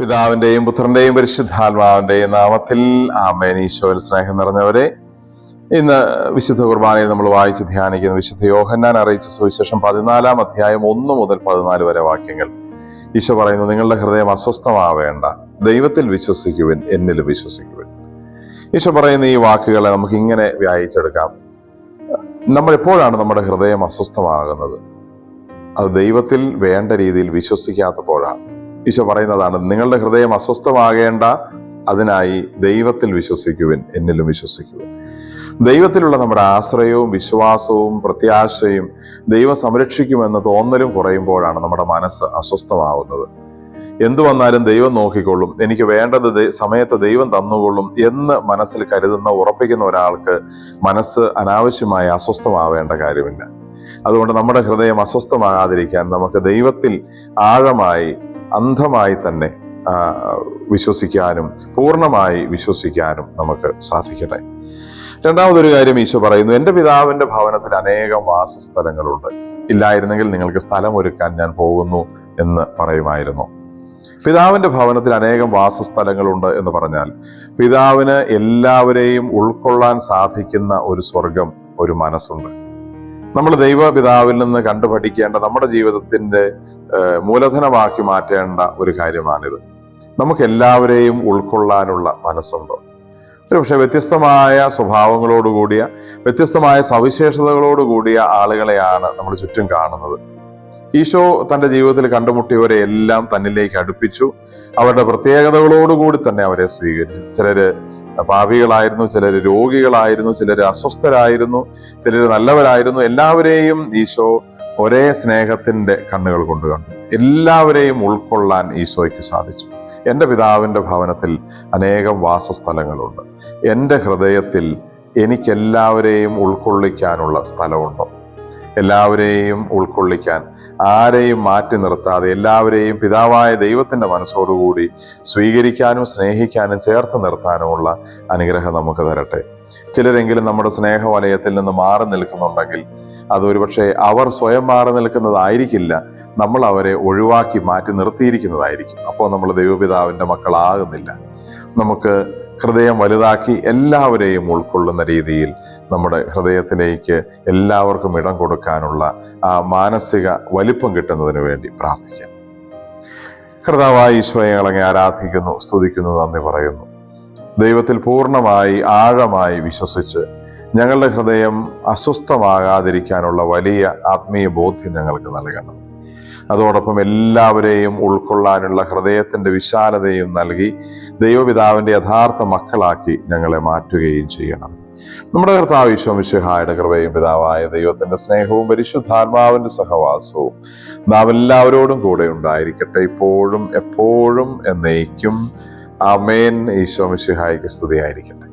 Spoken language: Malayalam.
പിതാവിന്റെയും പുത്രന്റെയും പരിശുദ്ധാത്മാവിന്റെയും നാമത്തിൽ ആമേൻ. സ്നേഹം നിറഞ്ഞവരെ ഇന്ന് വിശുദ്ധ കുർബാനയിൽ നമ്മൾ വായിച്ച് ധ്യാനിക്കുന്ന വിശുദ്ധ യോഹന്നാൻ അറിയിച്ച സുവിശേഷം പതിനാലാം അധ്യായം ഒന്ന് മുതൽ പതിനാല് വരെ വാക്യങ്ങൾ. ഈശോ പറയുന്നു നിങ്ങളുടെ ഹൃദയം അസ്വസ്ഥമാവേണ്ട. ദൈവത്തിൽ വിശ്വസിക്കുവിൻ എന്നിൽ വിശ്വസിക്കുവിൻ. ഈശോ പറയുന്ന ഈ വാക്കുകളെ നമുക്ക് ഇങ്ങനെ വ്യായിച്ചെടുക്കാം നമ്മൾ എപ്പോഴാണ് നമ്മുടെ ഹൃദയം അസ്വസ്ഥമാകുന്നത്? അത് ദൈവത്തിൽ വേണ്ട രീതിയിൽ വിശ്വസിക്കാത്തപ്പോഴാണ്. ഈശോ പറയുന്നതാണ് നിങ്ങളുടെ ഹൃദയം അസ്വസ്ഥമാകേണ്ട അതിനായി ദൈവത്തിൽ വിശ്വസിക്കുവിൻ എന്നിലും വിശ്വസിക്കുവിൻ. ദൈവത്തിലുള്ള നമ്മുടെ ആശ്രയവും വിശ്വാസവും പ്രത്യാശയും ദൈവം സംരക്ഷിക്കുമെന്ന് തോന്നലും കുറയുമ്പോഴാണ് നമ്മുടെ മനസ്സ് അസ്വസ്ഥമാവുന്നത്. എന്തു വന്നാലും ദൈവം നോക്കിക്കൊള്ളും എനിക്ക് വേണ്ടത് സമയത്ത് ദൈവം തന്നുകൊള്ളും എന്ന് മനസ്സിൽ കരുതുന്ന ഉറപ്പിക്കുന്ന ഒരാൾക്ക് മനസ്സ് അനാവശ്യമായി അസ്വസ്ഥമാവേണ്ട കാര്യമില്ല. അതുകൊണ്ട് നമ്മുടെ ഹൃദയം അസ്വസ്ഥമാകാതിരിക്കാൻ നമുക്ക് ദൈവത്തിൽ ആഴമായി അന്ധമായി തന്നെ വിശ്വസിക്കാനും പൂർണമായി വിശ്വസിക്കാനും നമുക്ക് സാധിക്കട്ടെ. രണ്ടാമതൊരു കാര്യം ഈശോ പറയുന്നു എന്റെ പിതാവിന്റെ ഭവനത്തിൽ അനേകം വാസസ്ഥലങ്ങളുണ്ട്. ഇല്ലായിരുന്നെങ്കിൽ നിങ്ങൾക്ക് സ്ഥലം ഒരുക്കാൻ ഞാൻ പോകുന്നു എന്ന് പറയുമായിരുന്നു. പിതാവിന്റെ ഭവനത്തിൽ അനേകം വാസസ്ഥലങ്ങളുണ്ട് എന്ന് പറഞ്ഞാൽ പിതാവിന് എല്ലാവരെയും ഉൾക്കൊള്ളാൻ സാധിക്കുന്ന ഒരു സ്വർഗം ഒരു മനസ്സുണ്ട്. നമ്മൾ ദൈവപിതാവിൽ നിന്ന് കണ്ടുപഠിക്കേണ്ട നമ്മുടെ ജീവിതത്തിന്റെ ഏഹ്, മൂലധനമാക്കി മാറ്റേണ്ട ഒരു കാര്യമാണിത്. നമുക്ക് എല്ലാവരെയും ഉൾക്കൊള്ളാനുള്ള മനസ്സുണ്ടോ? ഒരു പക്ഷെ വ്യത്യസ്തമായ സ്വഭാവങ്ങളോടുകൂടിയ വ്യത്യസ്തമായ സവിശേഷതകളോട് കൂടിയ ആളുകളെയാണ് നമ്മൾ ചുറ്റും കാണുന്നത്. ഈശോ തന്റെ ജീവിതത്തിൽ കണ്ടുമുട്ടിയവരെ എല്ലാം തന്നിലേക്ക് അടുപ്പിച്ചു. അവരുടെ പ്രത്യേകതകളോടുകൂടി തന്നെ അവരെ സ്വീകരിച്ചു. ചിലര് പാപികളായിരുന്നു ചിലർ രോഗികളായിരുന്നു ചിലർ അസ്വസ്ഥരായിരുന്നു ചിലർ നല്ലവരായിരുന്നു. എല്ലാവരെയും ഈശോ ഒരേ സ്നേഹത്തിന്റെ കണ്ണുകൾ കൊണ്ട് കണ്ടു. എല്ലാവരെയും ഉൾക്കൊള്ളാൻ ഈശോയ്ക്ക് സാധിച്ചു. എന്റെ പിതാവിന്റെ ഭവനത്തിൽ അനേകം വാസസ്ഥലങ്ങളുണ്ട്. എന്റെ ഹൃദയത്തിൽ എനിക്കെല്ലാവരെയും ഉൾക്കൊള്ളിക്കാനുള്ള സ്ഥലമുണ്ടോ? എല്ലാവരെയും ഉൾക്കൊള്ളിക്കാൻ ആരെയും മാറ്റി നിർത്താതെ എല്ലാവരെയും പിതാവായ ദൈവത്തിന്റെ മനസ്സോടുകൂടി സ്വീകരിക്കാനും സ്നേഹിക്കാനും ചേർത്ത് നിർത്താനുമുള്ള അനുഗ്രഹം നമുക്ക് തരട്ടെ. ചിലരെങ്കിലും നമ്മുടെ സ്നേഹവലയത്തിൽ നിന്ന് മാറി നിൽക്കുന്നുണ്ടെങ്കിൽ അതൊരുപക്ഷെ അവർ സ്വയം മാറി നിൽക്കുന്നതായിരിക്കില്ല. നമ്മൾ അവരെ ഒഴിവാക്കി മാറ്റി നിർത്തിയിരിക്കുന്നതായിരിക്കും. അപ്പോൾ നമ്മൾ ദൈവപിതാവിന്റെ മക്കളാകുന്നില്ല. നമുക്ക് ഹൃദയം വലുതാക്കി എല്ലാവരെയും ഉൾക്കൊള്ളുന്ന രീതിയിൽ നമ്മുടെ ഹൃദയത്തിലേക്ക് എല്ലാവർക്കും ഇടം കൊടുക്കാനുള്ള ആ മാനസിക വലിപ്പം കിട്ടുന്നതിന് വേണ്ടി പ്രാർത്ഥിക്കാം. കർത്താവായ ഈശോയെ ആരാധിക്കുന്നു സ്തുതിക്കുന്നു നന്ദി പറയുന്നു. ദൈവത്തിൽ പൂർണമായി ആഴമായി വിശ്വസിച്ച് ഞങ്ങളുടെ ഹൃദയം അസ്വസ്ഥമാകാതിരിക്കാനുള്ള വലിയ ആത്മീയ ബോധ്യം ഞങ്ങൾക്ക് നൽകണം. അതോടൊപ്പം എല്ലാവരെയും ഉൾക്കൊള്ളാനുള്ള ഹൃദയത്തിന്റെ വിശാലതയും നൽകി ദൈവപിതാവിന്റെ യഥാർത്ഥ മക്കളാക്കി ഞങ്ങളെ മാറ്റുകയും ചെയ്യണം. നമ്മുടെ കർത്താവ് വിശ്വമിശുഹായുടെ കൃപയും പിതാവായ ദൈവത്തിന്റെ സ്നേഹവും പരിശുദ്ധാത്മാവിന്റെ സഹവാസവും നാം എല്ലാവരോടും കൂടെ ഉണ്ടായിരിക്കട്ടെ. ഇപ്പോഴും എപ്പോഴും എന്നേക്കും. അമേൻ ഈശോ മിശിഹായിക്ക് സ്തുതിയായിരിക്കട്ടെ.